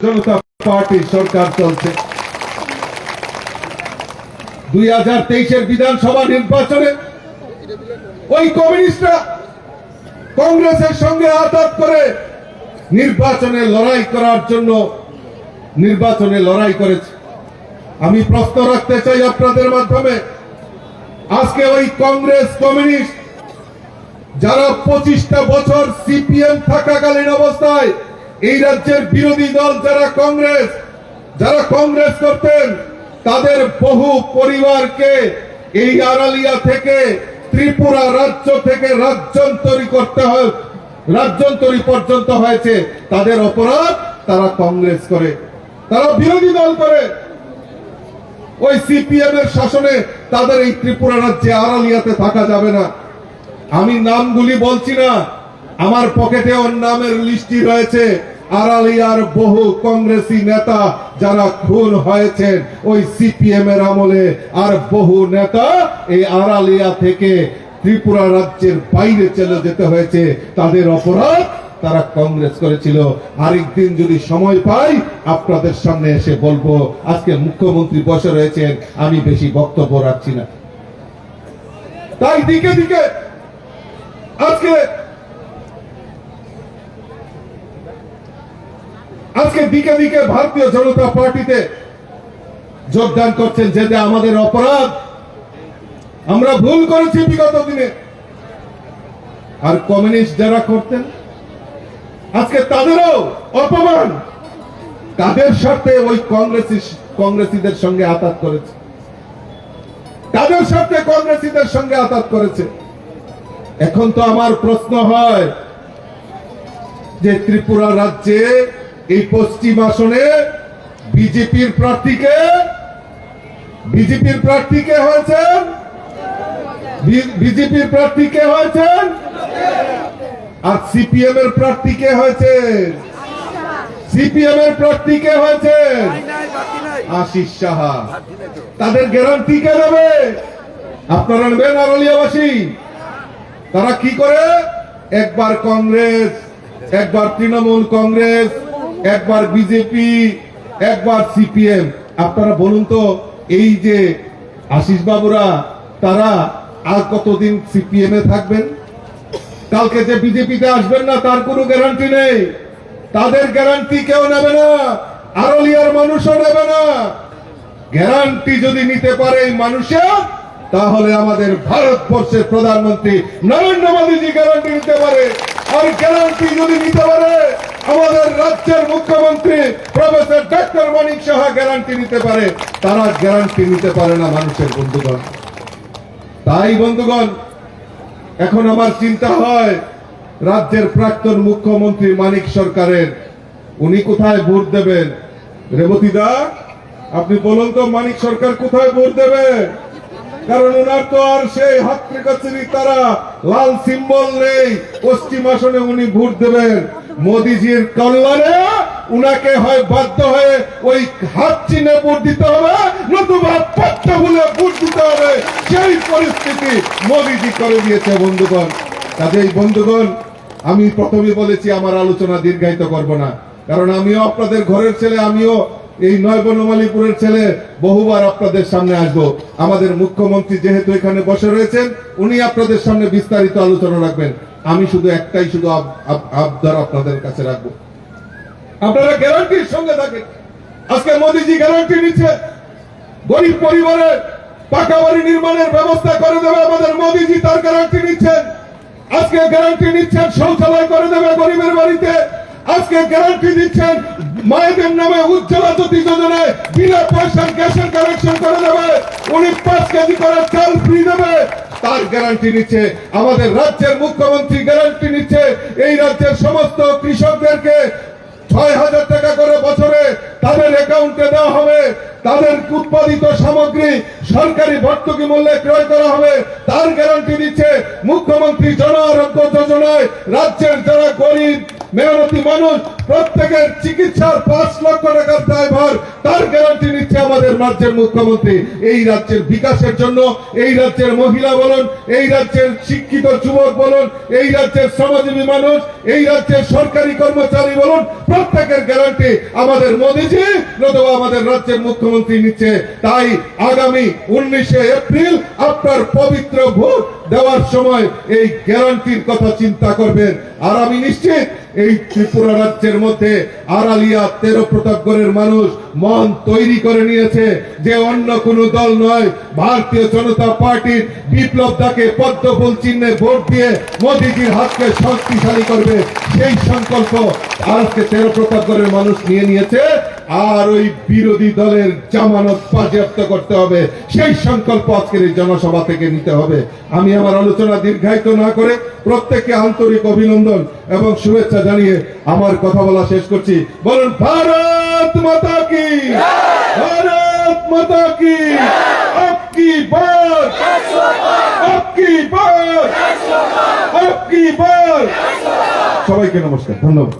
জনতা পার্টির সরকার চলছে দুই হাজার তেইশের বিধানসভা নির্বাচনে ওই কমিউনিস্টরা কংগ্রেসের সঙ্গে করে নির্বাচনে লড়াই করার জন্য নির্বাচনে লড়াই করেছে। আমি প্রশ্ন রাখতে চাই আপনাদের মাধ্যমে, আজকে ওই কংগ্রেস কমিউনিস্ট যারা পঁচিশটা বছর সিপিএম থাকাকালীন অবস্থায় এই রাজ্যের বিরোধী দল যারা কংগ্রেস যারা কংগ্রেস করতেন, তাদের বহু পরিবারকে এই আড়ালিয়া থেকে, ত্রিপুরা রাজ্য থেকে রাজ্যান্তরী করতে হয়, রাজ্যান্তরী পর্যন্ত হয়েছে। তাদের অপরাধ তারা কংগ্রেস করে। তারা বিরোধী দল করে। ওই সিপিএম এর শাসনে তাদের এই ত্রিপুরা রাজ্যে আড়ালিয়াতে থাকা যাবে না। আমি নামগুলি বলছি না। আমার পকেটে ওর নামের লিস্টি রয়েছে। আড়ালিয়ার বহু কংগ্রেসী নেতা যারা খুন হয়েছেন ওই সিপিএম এর আমলে, আর বহু নেতা এই আড়ালিয়া থেকে ত্রিপুরা রাজ্যের বাইরে চলে যেতে হয়েছে। তাদের অপরাধ তারা কংগ্রেস করেছিল। আরেকদিন যদি সময় পাই, আপনাদের সামনে এসে বলব, আজকে মুখ্যমন্ত্রী বসে রয়েছেন, আমি বেশি বক্তব্য রাখছি না। তাই দিকে দিকে, আজকে আজকে দিকে দিকে ভারতীয় জনতা পার্টিতে যোগদান করছেন যেটা আমাদের অপরাধ। আমরা ভুল করেছি বিগত দিনে। আর কমিউনিস্ট যারা করতেন, আজকে তাদেরও অপমান। তাদের সাথে ওই কংগ্রেসি কংগ্রেসীদের সঙ্গে আঘাত করেছে। তাদের সাথে কংগ্রেসীদের সঙ্গে আঘাত করেছে। এখন তো আমার প্রশ্ন হয় যে ত্রিপুরা রাজ্যে এই পশ্চিম আসনে বিজেপির প্রার্থীকে বিজেপির প্রার্থীকে হয়েছেন? বিজেপির প্রার্থীকে হয়েছেন? আর সিপিএম এর প্রার্থীকে হয়েছে সিপিএম এর প্রার্থীকে হয়েছেন? আশিস সাহা। তাদের গ্যারান্টি কে দেবে? আপনারা নেবেন আরলিয়াবাসী তারা কি করে? একবার কংগ্রেস, একবার তৃণমূল কংগ্রেস একবার বিজেপি একবার সিপিএম আপনারা বলুন তো, এই যে আশিস বাবুরা, তারা আর কতদিন সিপিএম এ থাকবেন? কালকে যে বিজেপিতে আসবেন না, তার কোনো গ্যারান্টি নেই। তাদের গ্যারান্টি কেউ নেবে না আরলিয়ার মানুষও নেবে না। গ্যারান্টি যদি নিতে পারে এই মানুষের তাহলে আমাদের ভারতবর্ষের প্রধানমন্ত্রী নরেন্দ্র মোদীজি গ্যারান্টি নিতে পারে। আর গ্যারান্টি যদি নিতে পারে আমাদের রাজ্যের মুখ্যমন্ত্রী professor doctor Manik Saha guarantee নিতে পারে। তারা গ্যারান্টি নিতে পারে না মানুষের বন্ধুগণ। তাই বন্ধুগণ, এখন আমার চিন্তা হয়, রাজ্যের প্রাক্তন মুখ্যমন্ত্রী মানিক সরকারের, উনি কোথায় ভোট দেবেন? রেবতী দা, আপনি বলুন তো মানিক সরকার কোথায় ভোট দেবে? কারণ ওনার তো আর সেই হাত তারা লাল সিম্বল নেই, পশ্চিম আসনে উনি ভোট দেবেন। মোদিজির কল্যাণে উনাকে হয় বাধ্য হয়ে ওই হাত চিহ্নে ভোট দিতে হবে, নতুবা পত্র বলে ভোট দিতে হবে। সেই পরিস্থিতি মোদিজি করে দিয়েছে, বন্ধুগণ। কাজেই বন্ধুগণ, আমি প্রথমে বলেছি, আমার আলোচনা দীর্ঘায়িত করব না। কারণ আমিও আপনাদের ঘরের ছেলে, আমিও এই নয় বনমালীপুরের ছেলে, বহুবার আপনাদের সামনে আসব। আমাদের মুখ্যমন্ত্রী যেহেতু এখানে বসে রয়েছেন, উনি আপনাদের সামনে বিস্তারিত আলোচনা রাখবেন। আমি শুধু একটাই শুধু আব- আব- আবদার আপনাদের কাছে রাখব। আপনারা গ্যারান্টির সঙ্গে থাকেন। আজকে মোদিজি গ্যারান্টি নিচ্ছে। গরিব পরিবারের পাকা বাড়ি নির্মাণের ব্যবস্থা করে দেবে আমাদের মোদিজি, তার গ্যারান্টি নিচ্ছেন। আজকে গ্যারান্টি নিচ্ছেন, শৌচালয় করে দেবে গরিবের বাড়িতে। আজকে গ্যারান্টি দিচ্ছেন মায়েদের নামে উজ্জ্বলা জ্যোতি যোজনায় বিনা পয়সার গ্যাসের কানেকশন করে দেবে। উনি পাঁচ কেজি করে চাল ফ্রি দেবে। তার গ্যারান্টি নিচ্ছে। আমাদের রাজ্যের মুখ্যমন্ত্রী গ্যারান্টি নিচ্ছে। এই রাজ্যের সমস্ত কৃষকদেরকে ছয় হাজার টাকা করে বছরে তাদের অ্যাকাউন্টে দেওয়া হবে। তাদের উৎপাদিত সামগ্রী সরকারি ভর্তুকি মূল্যে ক্রয় করা হবে। তার গ্যারান্টি দিচ্ছে মুখ্যমন্ত্রী জন আরোগ্য যোজনায় রাজ্যের যারা গরিব মেহনতি মানুষ, প্রত্যেকের চিকিৎসার পাঁচ লক্ষ টাকার দায়ভার তার গ্যারান্টি নিচ্ছে আমাদের রাজ্যের মুখ্যমন্ত্রী। এই রাজ্যের বিকাশের জন্য, এই রাজ্যের মহিলা বলুন, এই রাজ্যের শিক্ষিত যুবক বলুন, এই রাজ্যের শ্রমজীবী মানুষ, এই রাজ্যের সরকারি কর্মচারী বলুন, প্রত্যেকের গ্যারান্টি আমাদের মোদীজি নতুবা আমাদের রাজ্যের মুখ্যমন্ত্রী নিচ্ছে। তাই আগামী উনিশে এপ্রিল আপনার পবিত্র ভোট দেওয়ার সময় এই গ্যারান্টির কথা চিন্তা করবেন। আর আমি নিশ্চিত এই ত্রিপুরা রাজ্যের মধ্যে আড়ালিয়া তেরো প্রতাপগড়ের মানুষ মন তৈরি করে নিয়েছে যে অন্য কোনো দল নয়। ভারতীয় জনতা পার্টির বিপ্লব দাকে পদ্ম ফুল চিহ্নে ভোট দিয়ে মোদীজির হাতকে শক্তিশালী করবে। সেই সংকল্প আজকে তেরো প্রতাপগড়ের মানুষ নিয়ে নিয়েছে। আর ওই বিরোধী দলের জামানত বাজেয়াপ্ত করতে হবে। সেই সংকল্প আজকের এই জনসভা থেকে নিতে হবে। আমি আমার আলোচনা দীর্ঘায়িত না করে প্রত্যেককে আন্তরিক অভিনন্দন এবং শুভেচ্ছা জানিয়ে আমার কথা বলা শেষ করছি। বলুন, ভারত! মাতা কি? ভারত মাতা কি? আপকি বার আপকি বার আপকি বার সবাইকে নমস্কার ধন্যবাদ।